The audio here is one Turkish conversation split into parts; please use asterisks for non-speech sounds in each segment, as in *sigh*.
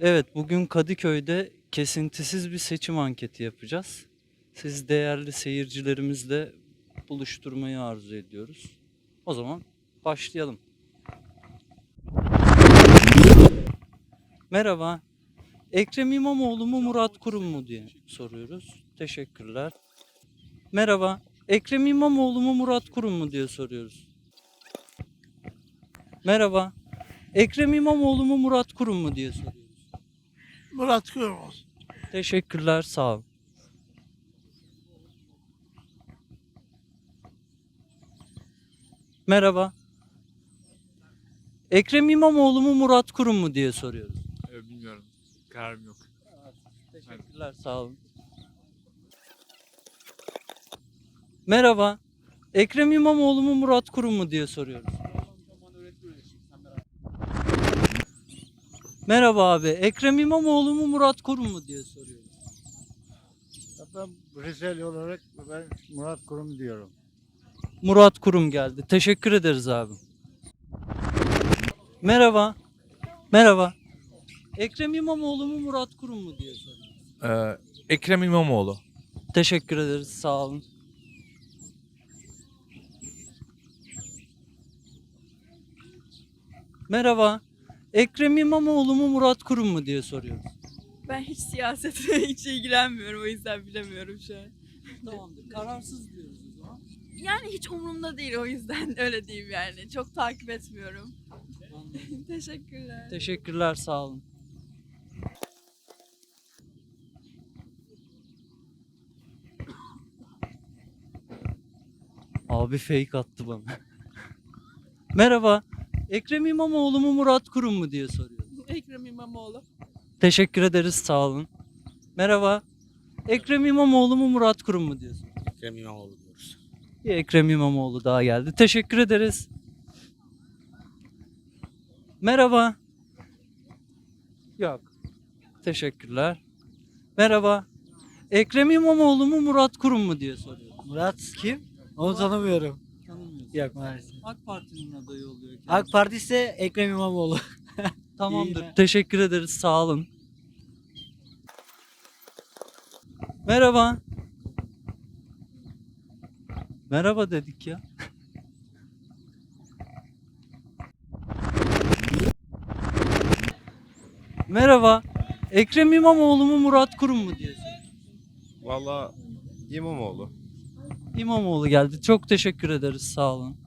Evet, bugün Kadıköy'de kesintisiz bir seçim anketi yapacağız. Siz değerli seyircilerimizle buluşturmayı arzu ediyoruz. O zaman başlayalım. Merhaba. Ekrem İmamoğlu mu Murat Kurum mu diye soruyoruz. Teşekkürler. Merhaba. Ekrem İmamoğlu mu Murat Kurum mu diye soruyoruz. Merhaba. Ekrem İmamoğlu mu Murat Kurum mu diye soruyoruz. Murat Kurum. Teşekkürler, sağ ol. Merhaba. Ekrem İmamoğlu mu Murat Kurum mu diye soruyoruz. Ee, bilmiyorum. Kararım yok. Teşekkürler, sağ olun. Merhaba. Ekrem İmamoğlu mu Murat Kurum mu diye soruyoruz. Merhaba abi. Ekrem İmamoğlu mu Murat Kurum mu diye soruyoruz. Ben Brisel olarak ben Murat Kurum diyorum. Murat Kurum geldi. Teşekkür ederiz abi. Merhaba. Merhaba. Ekrem İmamoğlu mu Murat Kurum mu diye soruyoruz. Ee, Ekrem İmamoğlu. Teşekkür ederiz. Sağ olun. Merhaba. Ekrem İmamoğlu mu Murat Kurum mu diye soruyoruz. Ben hiç siyasete *laughs* hiç ilgilenmiyorum o yüzden bilemiyorum şu an. Tamamdır. Kararsız diyoruz o zaman. Yani hiç umurumda değil o yüzden *laughs* öyle diyeyim yani. Çok takip etmiyorum. *laughs* Teşekkürler. Teşekkürler. Sağ olun. Abi fake attı bana. Merhaba. Ekrem İmamoğlu mu Murat Kurum mu diye soruyor. *laughs* Ekrem İmamoğlu. Teşekkür ederiz sağ olun. Merhaba. Ekrem İmamoğlu mu Murat Kurum mu diye soruyor. Ekrem İmamoğlu diyoruz. Bir Ekrem İmamoğlu daha geldi. Teşekkür ederiz. Merhaba. Yok. Teşekkürler. Merhaba. Ekrem İmamoğlu mu Murat Kurum mu diye soruyor. Murat kim? Onu tanımıyorum. Tanımıyorsun. Yok maalesef. AK Parti'nin adayı oluyor. kendisi. AK Parti ise Ekrem İmamoğlu. *laughs* Tamamdır. İyi. Teşekkür ederiz. Sağ olun. Merhaba. Merhaba dedik ya. Merhaba. Ekrem İmamoğlu mu Murat Kurum mu diye soruyor. Valla İmamoğlu. İmamoğlu geldi. Çok teşekkür ederiz. Sağ olun.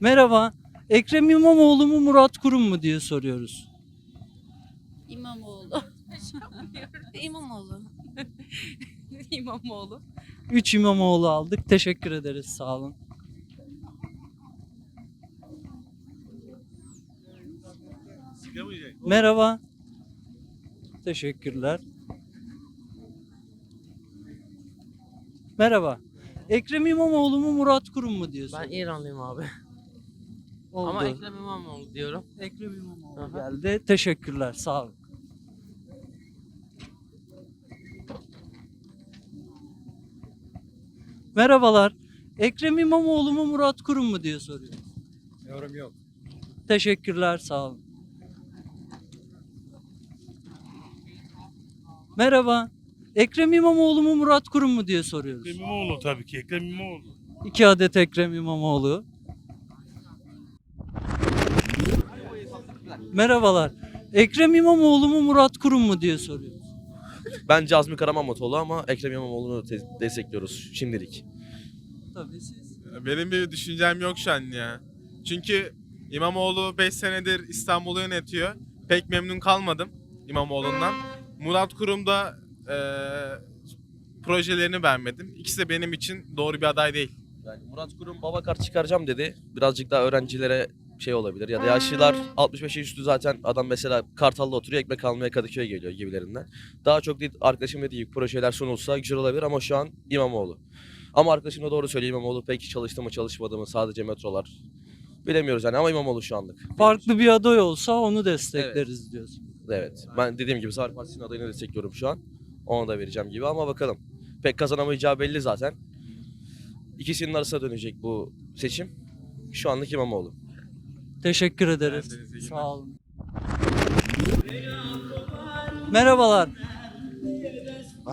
Merhaba. Ekrem İmamoğlu mu Murat Kurum mu diye soruyoruz. İmamoğlu. *laughs* İmamoğlu. *laughs* İmamoğlu. 3 İmamoğlu aldık. Teşekkür ederiz. Sağ olun. Merhaba. Teşekkürler. Merhaba. Ekrem İmamoğlu mu Murat Kurum mu diye Ben. İranlıyım abi. Oldu. Ama Ekrem İmamoğlu diyorum. Ekrem İmamoğlu Aha. geldi. Teşekkürler. Sağ olun. Merhabalar. Ekrem İmamoğlu mu Murat Kurum mu diye soruyor. Yorum yok. Teşekkürler. Sağ olun. Merhaba. Ekrem İmamoğlu mu Murat Kurum mu diye soruyoruz. Ekrem İmamoğlu tabii ki. Ekrem İmamoğlu. İki adet Ekrem İmamoğlu. Merhabalar. Ekrem İmamoğlu mu Murat Kurum mu diye soruyoruz. Bence Azmi Karamahmutoğlu ama Ekrem İmamoğlu'nu te- destekliyoruz şimdilik. Tabii siz. Benim bir düşüncem yok şu an ya. Çünkü İmamoğlu 5 senedir İstanbul'u yönetiyor. Pek memnun kalmadım İmamoğlu'ndan. Murat Kurum da eee, projelerini beğenmedim. İkisi de benim için doğru bir aday değil. Yani Murat Kurum baba kart çıkaracağım dedi. Birazcık daha öğrencilere şey olabilir ya da yaşlılar 65 yaş üstü zaten adam mesela Kartal'da oturuyor ekmek almaya Kadıköy'e geliyor gibilerinden. Daha çok değil arkadaşım dediği projeler sunulsa güzel olabilir ama şu an İmamoğlu. Ama arkadaşım da doğru söylüyor İmamoğlu pek çalıştı mı çalışmadı mı sadece metrolar. Bilemiyoruz yani ama İmamoğlu şu anlık. Farklı bir aday olsa onu destekleriz diyorsun. Evet. Ben dediğim gibi Sağır Partisi'nin adayını destekliyorum şu an. Ona da vereceğim gibi ama bakalım. Pek kazanamayacağı belli zaten. İkisinin arasına dönecek bu seçim. Şu anlık İmamoğlu. Teşekkür ederiz. Sağ olun. Merhabalar.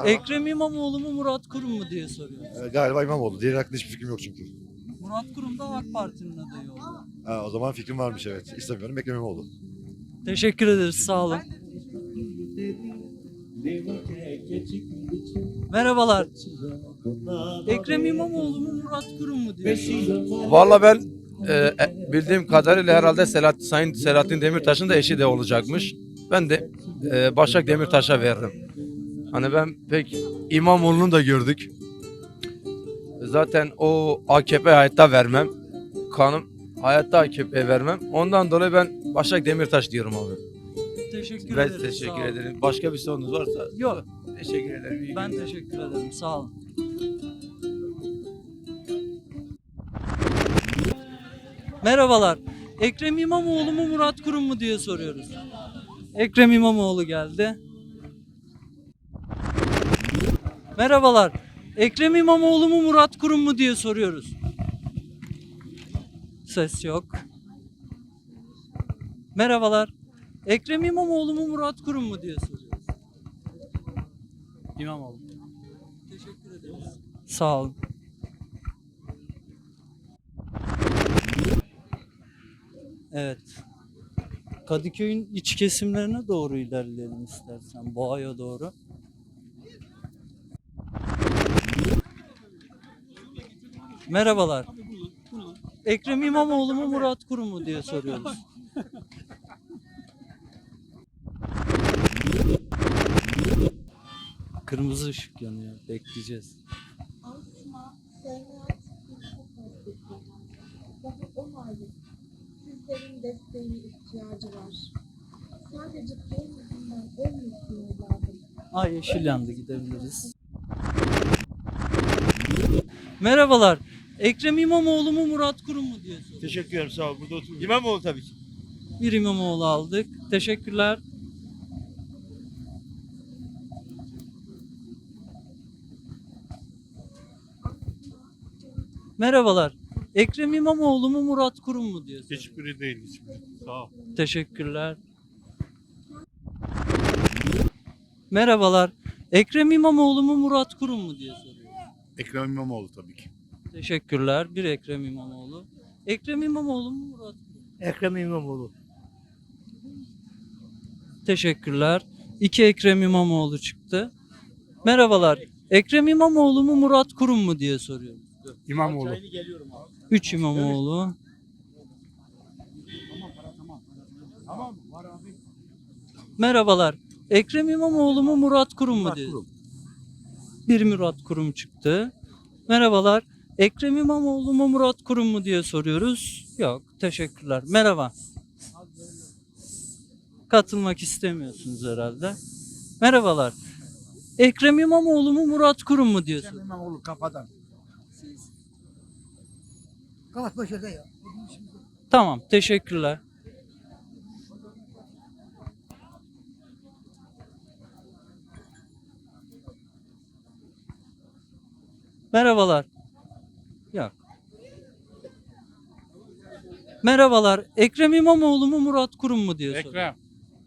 Ekrem İmamoğlu mu Murat Kurum mu diye soruyor. Ee, Galiba İmamoğlu. Diğer hakkında hiçbir fikrim yok çünkü. Murat Kurum da AK Parti'nin adayı oldu. Ha, o zaman fikrim varmış evet. İstemiyorum. Ekrem İmamoğlu. Teşekkür ederiz. Sağ olun. Merhabalar. Ekrem İmamoğlu mu Murat Kurum mu diye. Valla ben e, e, bildiğim kadarıyla herhalde Selahattin, Sayın Selahattin Demirtaş'ın da eşi de olacakmış. Ben de e, Başak Demirtaş'a veririm. Hani ben pek İmamoğlu'nu da gördük. Zaten o AKP hayatta vermem. Kanım hayatta AKP vermem. Ondan dolayı ben Başak Demirtaş diyorum abi. Teşekkür Ben ederiz. sağ teşekkür ederim. Başka bir sorunuz varsa Yok. teşekkür ederim. İyi Ben günler. teşekkür ederim. Sağ olun. Merhabalar. Ekrem İmamoğlu mu Murat Kurum mu diye soruyoruz. Ekrem İmamoğlu geldi. Merhabalar. Ekrem İmamoğlu mu Murat Kurum mu diye soruyoruz. Ses yok. Merhabalar. Ekrem İmamoğlu mu Murat Kurum mu diye soruyoruz. İmamoğlu. Teşekkür ederiz. Sağ olun. Evet. Kadıköy'ün iç kesimlerine doğru ilerleyelim istersen. Boğa'ya doğru. Merhabalar. Ekrem İmamoğlu mu Murat Kurum mu diye soruyoruz. Kırmızı ışık yanıyor. Bekleyeceğiz. Asma, sizlerin desteğine ihtiyacı var. Sadece benim yüzümden ölmesin evladım. Ay yeşil yandı gidebiliriz. Merhabalar. Ekrem İmamoğlu mu Murat Kurum mu diye soruyoruz. Teşekkür ederim sağ ol. Burada oturuyorum. İmamoğlu tabii ki. Bir İmamoğlu aldık. Teşekkürler. Merhabalar. Ekrem İmamoğlu mu Murat Kurum mu diye soruyoruz. Hiçbiri değil hiçbiri. Sağ ol. Teşekkürler. Merhabalar. Ekrem İmamoğlu mu Murat Kurum mu diye soruyor. Ekrem İmamoğlu tabii ki. Teşekkürler. Bir Ekrem İmamoğlu. Ekrem İmamoğlu mu Murat Kurum? Ekrem İmamoğlu. Teşekkürler. İki Ekrem İmamoğlu çıktı. Merhabalar. Ekrem İmamoğlu mu Murat Kurum mu diye soruyorum. İmamoğlu. Üç İmamoğlu. Merhabalar. Ekrem İmamoğlu mu Murat Kurum mu diye. Bir Murat Kurum çıktı. Merhabalar. Ekrem İmamoğlu mu Murat Kurum mu diye soruyoruz. Yok. Teşekkürler. Merhaba. Katılmak istemiyorsunuz herhalde. Merhabalar. Ekrem İmamoğlu mu Murat Kurum mu diye soruyoruz. İmamoğlu kafadan. Kapat başa ya. Tamam, teşekkürler. Merhabalar. Yok. Merhabalar. Ekrem İmamoğlu mu Murat Kurum mu diye soruyor. Ekrem.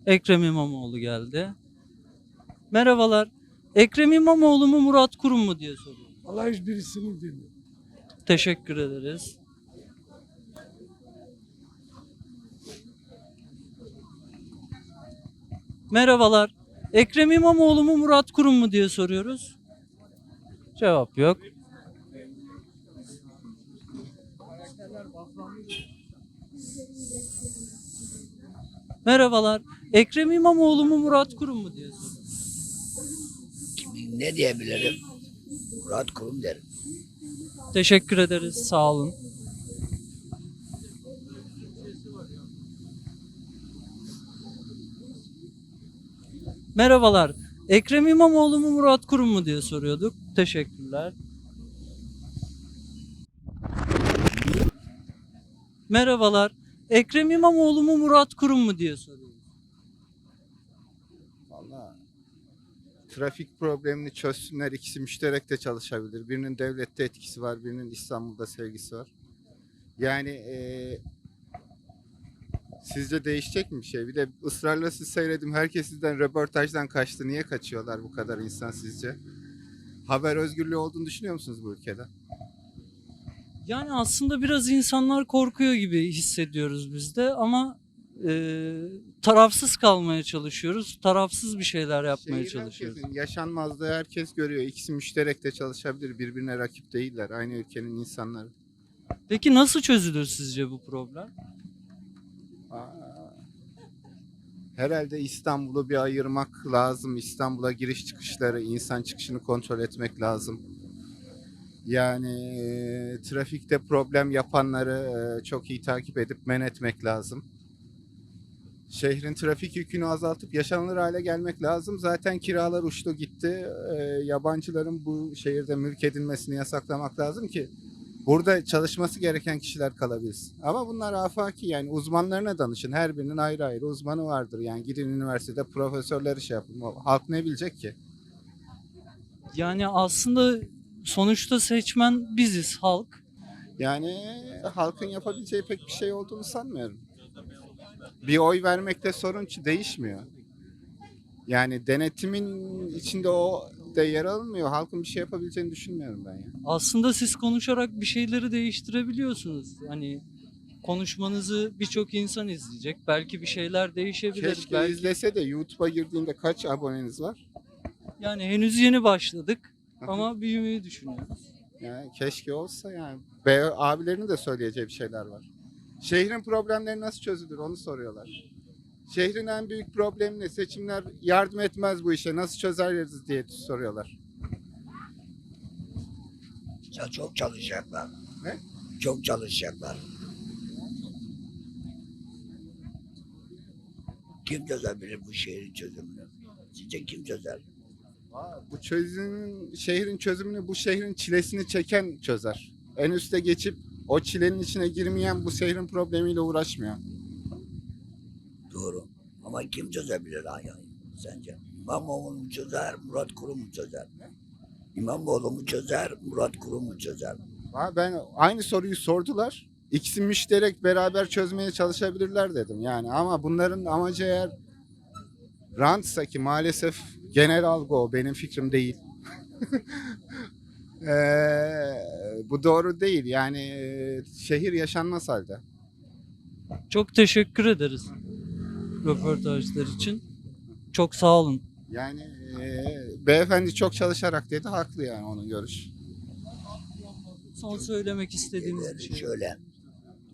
Ekrem İmamoğlu geldi. Merhabalar. Ekrem İmamoğlu mu Murat Kurum mu diye soruyor. Allah hiçbirisini demiyor. Teşekkür ederiz. Merhabalar. Ekrem İmamoğlu mu Murat Kurum mu diye soruyoruz. Cevap yok. Merhabalar. Ekrem İmamoğlu mu Murat Kurum mu diye soruyoruz. Ne diyebilirim? Murat Kurum derim. Teşekkür ederiz. Sağ olun. Merhabalar. Ekrem İmamoğlu mu Murat Kurum mu diye soruyorduk. Teşekkürler. Merhabalar. Ekrem İmamoğlu mu Murat Kurum mu diye soruyoruz. Valla trafik problemini çözsünler. İkisi müşterek de çalışabilir. Birinin devlette etkisi var, birinin İstanbul'da sevgisi var. Yani eee, Sizce değişecek mi bir şey? Bir de ısrarla siz seyredim. Herkes sizden röportajdan kaçtı. Niye kaçıyorlar bu kadar insan sizce? Haber özgürlüğü olduğunu düşünüyor musunuz bu ülkede? Yani aslında biraz insanlar korkuyor gibi hissediyoruz biz de ama e, tarafsız kalmaya çalışıyoruz. Tarafsız bir şeyler yapmaya Şehir çalışıyoruz. herkesin, yaşanmazlığı herkes görüyor. İkisi müşterek de çalışabilir. Birbirine rakip değiller. Aynı ülkenin insanları. Peki nasıl çözülür sizce bu problem? Herhalde İstanbul'u bir ayırmak lazım. İstanbul'a giriş çıkışları, insan çıkışını kontrol etmek lazım. Yani e, trafikte problem yapanları e, çok iyi takip edip men etmek lazım. Şehrin trafik yükünü azaltıp yaşanılır hale gelmek lazım. Zaten kiralar uçtu gitti. E, yabancıların bu şehirde mülk edinmesini yasaklamak lazım ki burada çalışması gereken kişiler kalabilsin. Ama bunlar afaki yani uzmanlarına danışın. Her birinin ayrı ayrı uzmanı vardır. Yani gidin üniversitede profesörleri şey yapın. Halk ne bilecek ki? Yani aslında sonuçta seçmen biziz halk. Yani halkın yapabileceği pek bir şey olduğunu sanmıyorum. Bir oy vermekte sorun değişmiyor. Yani denetimin içinde o da yer almıyor. Halkın bir şey yapabileceğini düşünmüyorum ben ya. Aslında siz konuşarak bir şeyleri değiştirebiliyorsunuz. Hani konuşmanızı birçok insan izleyecek. Belki bir şeyler değişebilir. Keşke Belki... izlese de YouTube'a girdiğinde kaç aboneniz var? Yani henüz yeni başladık ama büyümeyi düşünüyoruz. Yani keşke olsa yani. Be abilerinin de söyleyeceği bir şeyler var. Şehrin problemleri nasıl çözülür onu soruyorlar. Şehrin en büyük problemi ne? Seçimler yardım etmez bu işe. Nasıl çözeriz diye soruyorlar. Ya çok çalışacaklar. Ne? Çok çalışacaklar. Kim çözebilir bu şehrin çözümünü? Sizce kim çözer? Bu çözümün, şehrin çözümünü bu şehrin çilesini çeken çözer. En üste geçip o çilenin içine girmeyen bu şehrin problemiyle uğraşmıyor. Doğru. Ama kim çözebilir yani sence? İmamoğlu mu çözer, Murat Kurum mu çözer? İmamoğlu mu çözer, Murat Kurum mu çözer? Ha, Ben aynı soruyu sordular. İkisi müşterek beraber çözmeye çalışabilirler dedim. Yani ama bunların amacı eğer rantsa ki maalesef genel algı o benim fikrim değil. Eee, *laughs* bu doğru değil. Yani e, şehir yaşanmaz halde. Çok teşekkür ederiz röportajlar için. Çok sağ olun. Yani e, beyefendi çok çalışarak dedi haklı yani onun görüş. Son söylemek istediğiniz bir şey. Şöyle.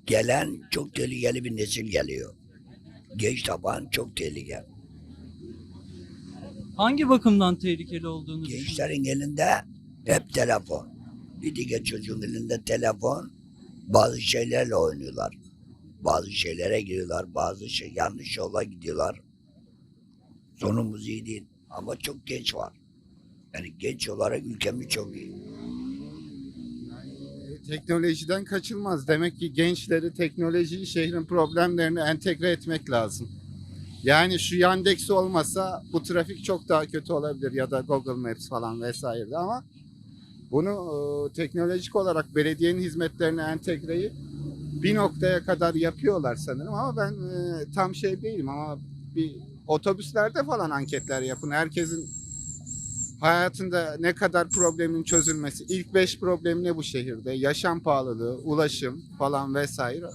Gelen çok tehlikeli bir nesil geliyor. Genç taban çok tehlikeli. Hangi bakımdan tehlikeli olduğunu? Gençlerin elinde hep telefon. Bir diğer çocuğun elinde telefon. Bazı şeylerle oynuyorlar. Bazı şeylere giriyorlar. Bazı şey yanlış yola gidiyorlar. Sonumuz iyi değil. Ama çok genç var. Yani genç olarak ülkemiz çok iyi. Teknolojiden kaçılmaz. Demek ki gençleri teknolojiyi şehrin problemlerine entegre etmek lazım. Yani şu Yandex olmasa bu trafik çok daha kötü olabilir ya da Google Maps falan vesaire ama bunu e, teknolojik olarak belediyenin hizmetlerine entegreyi bir noktaya kadar yapıyorlar sanırım ama ben e, tam şey değilim ama bir otobüslerde falan anketler yapın. Herkesin hayatında ne kadar problemin çözülmesi. İlk beş problem ne bu şehirde? Yaşam pahalılığı, ulaşım falan vesaire.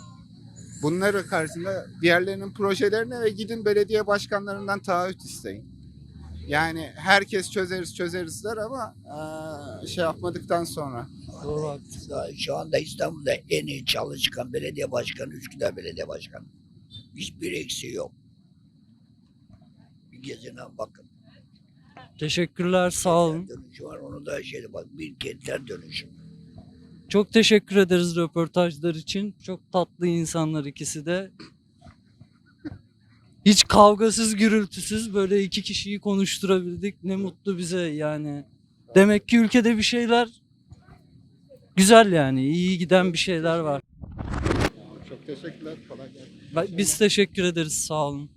Bunları karşısında diğerlerinin projelerine ve gidin belediye başkanlarından taahhüt isteyin. Yani herkes çözeriz çözeriz der ama eee, şey yapmadıktan sonra. Doğru Şu anda İstanbul'da en iyi çalışkan belediye başkanı Üsküdar Belediye Başkanı. Hiçbir eksiği yok. Bir gezine bakın. Teşekkürler sağ olun. Dönüşü var onu da şeyde bak bir kentler dönüşüm. Çok teşekkür ederiz röportajlar için. Çok tatlı insanlar ikisi de. Hiç kavgasız gürültüsüz böyle iki kişiyi konuşturabildik. Ne mutlu bize yani. Demek ki ülkede bir şeyler güzel yani. iyi giden bir şeyler var. Çok teşekkürler. Kolay gelsin. Biz teşekkür ederiz sağ olun.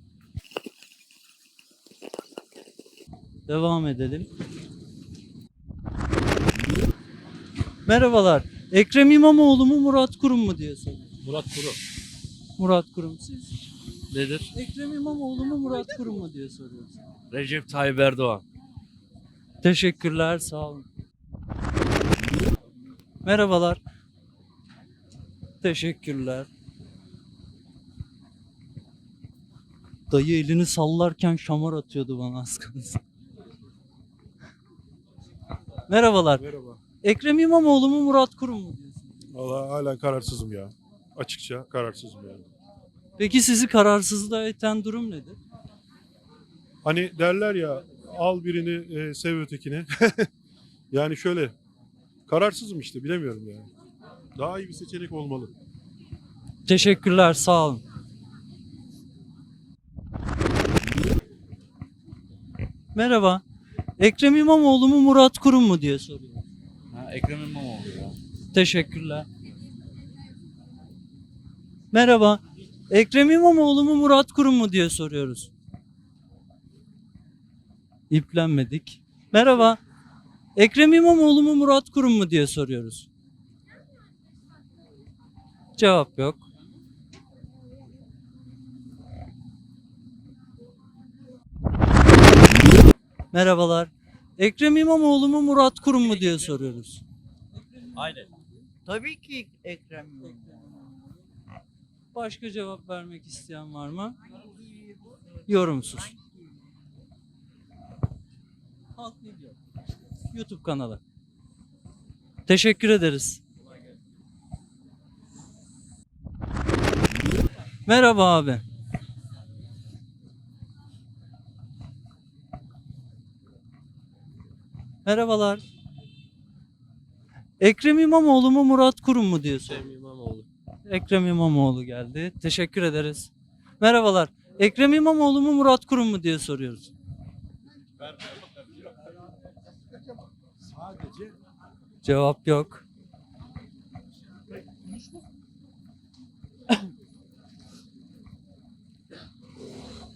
Devam edelim. Merhabalar. Ekrem İmamoğlu mu Murat Kurum mu diye soruyorum. Murat Kurum. Murat Kurum siz. Nedir? Ekrem İmamoğlu mu Murat Kurum mu diye soruyoruz. Recep Tayyip Erdoğan. Teşekkürler, sağ olun. Merhabalar. Teşekkürler. Dayı elini sallarken şamar atıyordu bana az kalsın. Merhabalar. Merhaba. Ekrem İmamoğlu mu Murat Kurum mu diyorsun? Valla hala kararsızım ya. Açıkça kararsızım yani. Peki sizi kararsızlığa iten durum nedir? Hani derler ya al birini e, sev ötekini. *laughs* yani şöyle kararsızım işte bilemiyorum yani. Daha iyi bir seçenek olmalı. Teşekkürler, sağ olun. Merhaba. Ekrem İmamoğlu mu Murat Kurum mu diye soruyorum. Ha, Ekrem İmamoğlu ya. Teşekkürler. Merhaba. Ekrem İmamoğlu mu Murat Kurum mu diye soruyoruz. İplenmedik. Merhaba. Ekrem İmamoğlu mu Murat Kurum mu diye soruyoruz. Cevap yok. Merhabalar. Ekrem İmamoğlu mu Murat Kurum mu diye soruyoruz. Aynen. Tabii ki Ekrem İmamoğlu. Başka cevap vermek isteyen var mı? Yorumsuz. Halk ne diyor? YouTube kanalı. Teşekkür ederiz. Merhaba abi. Merhabalar. Ekrem İmamoğlu mu Murat Kurum mu. İmamoğlu. Ekrem İmamoğlu geldi. Teşekkür ederiz. Merhabalar. Ekrem İmamoğlu mu Murat Kurum mu diye soruyoruz. Cevap yok.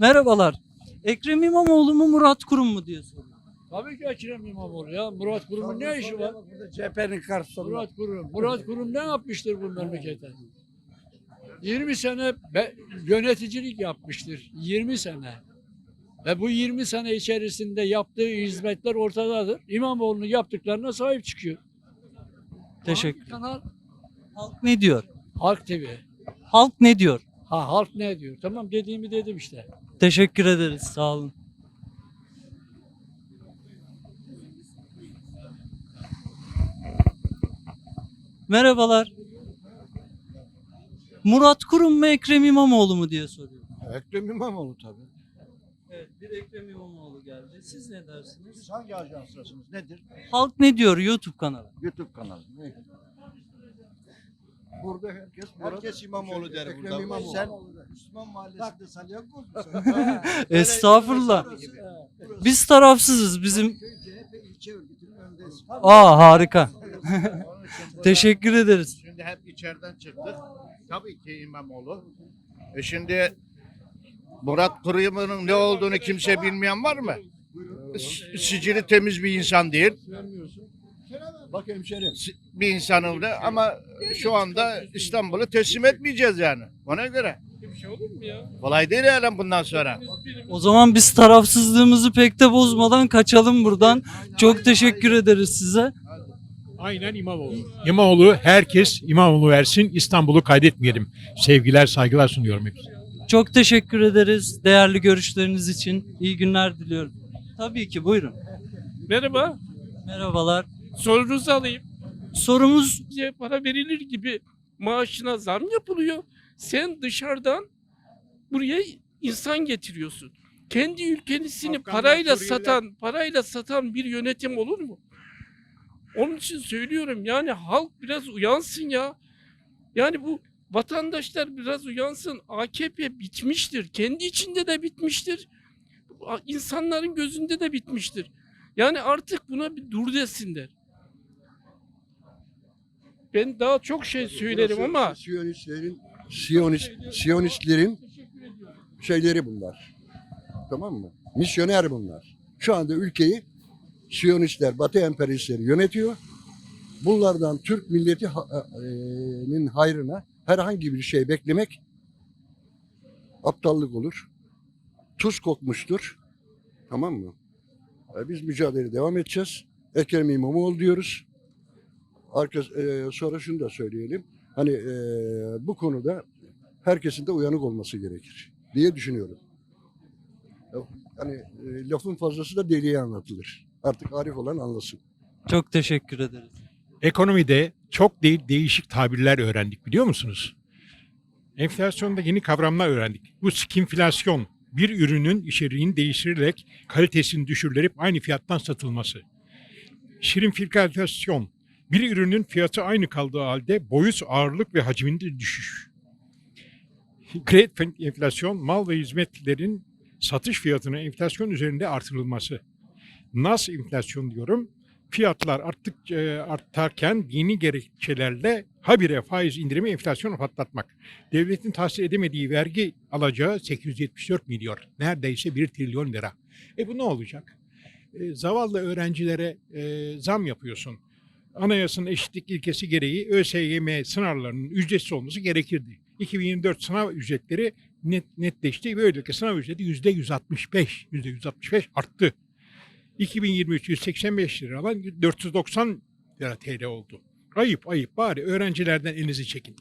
Merhabalar. Ekrem İmamoğlu mu Murat Kurum mu diye soruyoruz. Tabii ki Ekrem İmamoğlu ya. Murat Kurum'un ne işi var? CHP'nin karşısında. Murat Kurum. Murat Kurum ne yapmıştır bu memlekete? 20 sene yöneticilik yapmıştır. 20 sene. Ve bu 20 sene içerisinde yaptığı hizmetler ortadadır. İmamoğlu'nun yaptıklarına sahip çıkıyor. Teşekkür. Hangi Kanal Halk ne diyor? Halk TV. Halk ne diyor? Ha halk ne diyor? Tamam dediğimi dedim işte. Teşekkür ederiz. Sağ olun. Merhabalar. Murat Kurum mu Ekrem İmamoğlu mu diye soruyorum. Ekrem İmamoğlu tabii. Evet bir Ekrem İmamoğlu geldi. Siz ne dersiniz? Siz hangi ajanslasınız? Nedir? Halk ne diyor YouTube kanalı? YouTube kanalı. Ne? Burada herkes herkes İmamoğlu der Ekrem burada. İmamoğlu. Sen Müslüman mahallesinde salyak musun? *laughs* Estağfurullah. Biz tarafsızız. Bizim CHP ilçe örgütünün öndesin. Aa harika. *laughs* Teşekkür ederiz. Şimdi hep içeriden çıktık. Tabii ki İmamoğlu. E şimdi Murat Kurum'un ne olduğunu kimse bilmeyen var mı? S- Sicili temiz bir insan değil. Bak hemşerim. Bir insanın da ama şu anda İstanbul'u teslim etmeyeceğiz yani. Ona göre. Kolay değil yani bundan sonra. O zaman biz tarafsızlığımızı pek de bozmadan kaçalım buradan. Çok teşekkür ederiz size. Aynen İmamoğlu. İmamoğlu herkes İmamoğlu versin İstanbul'u kaydetmeyelim. Sevgiler saygılar sunuyorum hepsine. Çok teşekkür ederiz değerli görüşleriniz için. İyi günler diliyorum. Tabii ki buyurun. Merhaba. Merhabalar. Sorunuzu alayım. Sorumuz Bize para verilir gibi maaşına zam yapılıyor. Sen dışarıdan buraya insan getiriyorsun. Kendi ülkesini Afganlar, parayla Suriyeliler- satan, parayla satan bir yönetim olur mu? Onun için söylüyorum yani halk biraz uyansın ya. Yani bu vatandaşlar biraz uyansın. AKP bitmiştir. Kendi içinde de bitmiştir. İnsanların gözünde de bitmiştir. Yani artık buna bir dur desinler. Ben daha çok şey söylerim ama Siyonistlerin, Siyonist, Siyonistlerin şeyleri bunlar. Tamam mı? Misyoner bunlar. Şu anda ülkeyi Siyonistler, Batı emperyalistleri yönetiyor. Bunlardan Türk milletinin hayrına herhangi bir şey beklemek aptallık olur. Tuz kokmuştur. Tamam mı? E, biz mücadele devam edeceğiz. Ekrem İmamoğlu diyoruz. Arka, e, sonra şunu da söyleyelim. Hani e, bu konuda herkesin de uyanık olması gerekir diye düşünüyorum. Hani e, lafın fazlası da deliye anlatılır. Artık arif olan anlasın. Çok teşekkür ederiz. Ekonomide çok değil değişik tabirler öğrendik biliyor musunuz? Enflasyonda yeni kavramlar öğrendik. Bu skinflasyon bir ürünün içeriğini değiştirilerek kalitesini düşürülerek aynı fiyattan satılması. Şirinflasyon bir ürünün fiyatı aynı kaldığı halde boyut, ağırlık ve hacminde düşüş. Kredi enflasyon mal ve hizmetlerin satış fiyatının enflasyon üzerinde artırılması. Nas enflasyon diyorum fiyatlar arttık artarken dini gerekçelerle habire faiz indirimi enflasyonu patlatmak. Devletin tahsil edemediği vergi alacağı 874 milyar. Neredeyse 1 trilyon lira. E bu ne olacak? E, zavallı öğrencilere e, zam yapıyorsun. Anayasanın eşitlik ilkesi gereği ÖSYM sınavlarının ücretsiz olması gerekirdi. 2024 sınav ücretleri net, netleşti. Böylelikle sınav ücreti %165, %165 arttı. 2023 185 lira alan 490 lira TL oldu. Ayıp ayıp bari öğrencilerden elinizi çekin.